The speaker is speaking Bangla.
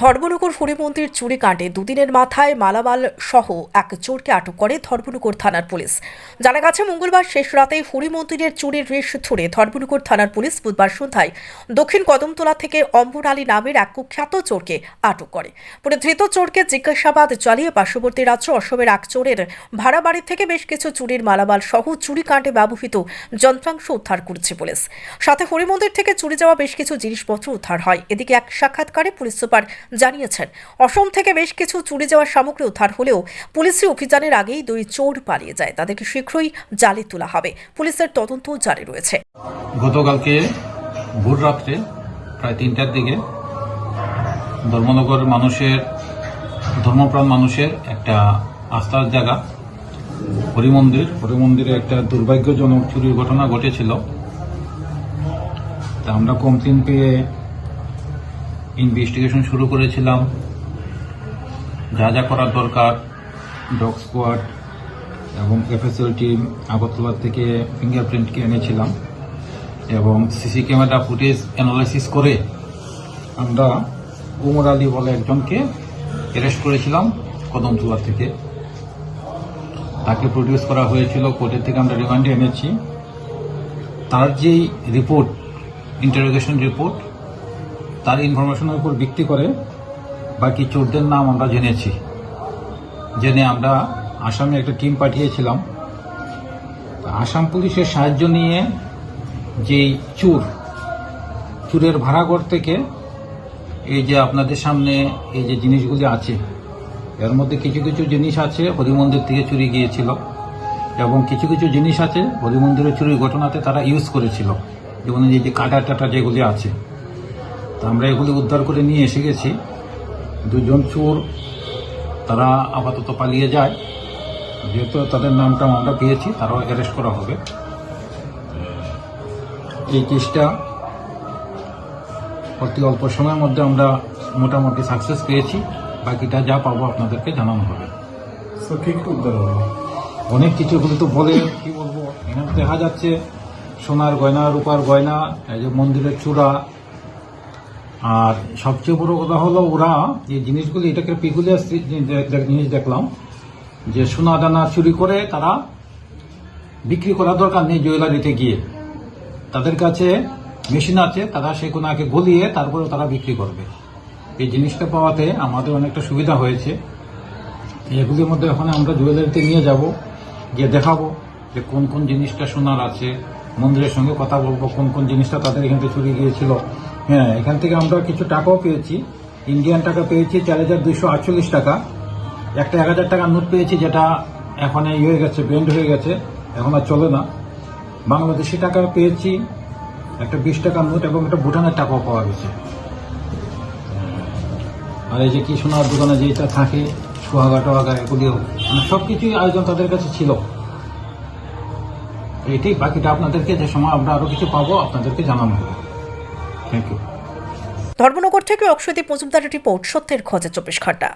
ধর্মনগর হরিমন্দির চুরি কাণ্ডে দুদিনের মাথায় মালামাল সহ এক চোরকে আটক করে ধর্মনগর থানার পুলিশ। জানা গেছে, মঙ্গলবার শেষ রাতে হরিমন্দিরের চুরির রেশ ধরে ধর্মনগর থানার পুলিশ বুধবার সন্ধ্যায় দক্ষিণ কদমতলা থেকে অম্বর আলী নামের এক কুখ্যাত চোরকে আটক করে। পরে ধৃত চোরকে জিজ্ঞাসাবাদ চালিয়ে পার্শ্ববর্তী রাজ্য অসমের এক চোরের ভাড়া বাড়ি থেকে বেশ কিছু চুরির মালামাল সহ চুরি কাণ্ডে ব্যবহৃত যন্ত্রাংশ উদ্ধার করেছে পুলিশ। সাথে হরিমন্দির থেকে চুরি যাওয়া বেশ কিছু জিনিসপত্র উদ্ধার হয়। এদিকে এক সাক্ষাৎকারে পুলিশ সুপার জানিয়েছেন। অসম থেকে বেশ কিছু চুরি যাওয়ার সামগ্রী উদ্ধার হলেও পুলিশি অভিযানের আগেই দুই চোর পালিয়ে যায়। তাদেরকে শীঘ্রই জালে তোলা হবে। পুলিশের তদন্ত জারি রয়েছে। গতকালকে ভোর রাত্রে প্রায় তিনটার দিকে ধর্মনগর মানুষের, ধর্মপ্রাণ মানুষের একটা আস্থার জায়গা, হরিমন্দির। হরিমন্দিরে একটা দুর্ভাগ্যজনক চুরির ঘটনা ঘটেছিল। তা আমরা কমপ্লেন পেয়ে ইনভেস্টিগেশন শুরু করেছিলাম। যা যা করার দরকার, ডগ স্কোয়াড এবং এফএসএল টিম আগরতলা থেকে ফিঙ্গারপ্রিন্টকে এনেছিলাম এবং সিসি ক্যামেরা ফুটেজ অ্যানালাইসিস করে আমরা উমর আলী বলে একজনকে অ্যারেস্ট করেছিলাম কদমতলা থেকে। তাকে প্রডিউস করা হয়েছিল কোর্টের থেকে আমরা রিমান্ডে এনেছি। তার যেই রিপোর্ট ইন্টারোগেশন রিপোর্ট তার ইনফরমেশনের উপর ভিত্তি করে বাকি চোরদের নাম আমরা জেনেছি। জেনে আমরা আসামে একটা টিম পাঠিয়েছিলাম। আসাম পুলিশের সাহায্য নিয়ে যেই চুর, চুরের ভাড়াঘর থেকে এই যে আপনাদের সামনে এই যে জিনিসগুলি আছে, এর মধ্যে কিছু কিছু জিনিস আছে হরিমন্দির থেকে চুরি গিয়েছিল এবং কিছু কিছু জিনিস আছে হরিমন্দিরের চুরির ঘটনাতে তারা ইউজ করেছিল। যেমন এই যে কাটা টাটা যেগুলি আছে। তা আমরা এগুলি উদ্ধার করে নিয়ে এসে গেছি। দুজন চোর তারা আপাতত পালিয়ে যায়। যেহেতু তাদের নামটা আমরা পেয়েছি তারাও অ্যারেস্ট করা হবে। এই কেসটা অতি অল্প সময়ের মধ্যে আমরা মোটামুটি সাকসেস পেয়েছি। বাকিটা যা পাবো আপনাদেরকে জানানো হবে। অনেক কিছু এগুলো তো বলে কি বলব? এখানে দেখা যাচ্ছে সোনার গয়না রূপার গয়না এই যে মন্দিরের চূড়া আর সবচেয়ে বড় কথা হলো ওরা যে জিনিসগুলি এটাকে পিকুলিয়ার জিনিস দেখলাম, যে সোনা দানা চুরি করে তারা বিক্রি করার দরকার নেই জুয়েলারিতে গিয়ে। তাদের কাছে মেশিন আছে, তারা সে কোনাকে গলিয়ে তারপরে তারা বিক্রি করবে। এই জিনিসটা পাওয়াতে আমাদের অনেকটা সুবিধা হয়েছে। এগুলির মধ্যে এখন আমরা জুয়েলারিতে নিয়ে যাব, গিয়ে দেখাবো যে কোন কোন জিনিসটা সোনার আছে। মন্দিরের সঙ্গে কথা বলব, কোন কোন জিনিসটা তাদের এখান থেকে চুরি গিয়েছিল। হ্যাঁ এখান থেকে আমরা কিছু টাকাও পেয়েছি। ইন্ডিয়ান টাকা পেয়েছি চার হাজার দুইশো আটচল্লিশ টাকা। একটা এক হাজার টাকার নোট পেয়েছি যেটা এখন এই হয়ে গেছে বেন্ড হয়ে গেছে, এখন আর চলে না। বাংলাদেশি টাকা পেয়েছি, একটা বিশ টাকার নোট এবং একটা ভুটানের টাকাও পাওয়া গেছে। আর এই যে কি সোনার দোকানে যেটা থাকে, সোহাগা টোহাগা এগুলিও মানে সব কিছুই আয়োজন তাদের কাছে ছিল। এটাই বাকিটা আপনাদেরকে যে সময় আমরা আরও কিছু পাবো, আপনাদেরকে জানানো হবে। থ্যাংক ইউ ধর্মনগর থেকে অক্ষয়দীপ মজুমদারের রিপোর্ট সত্যের খোঁজে চব্বিশ ঘণ্টা।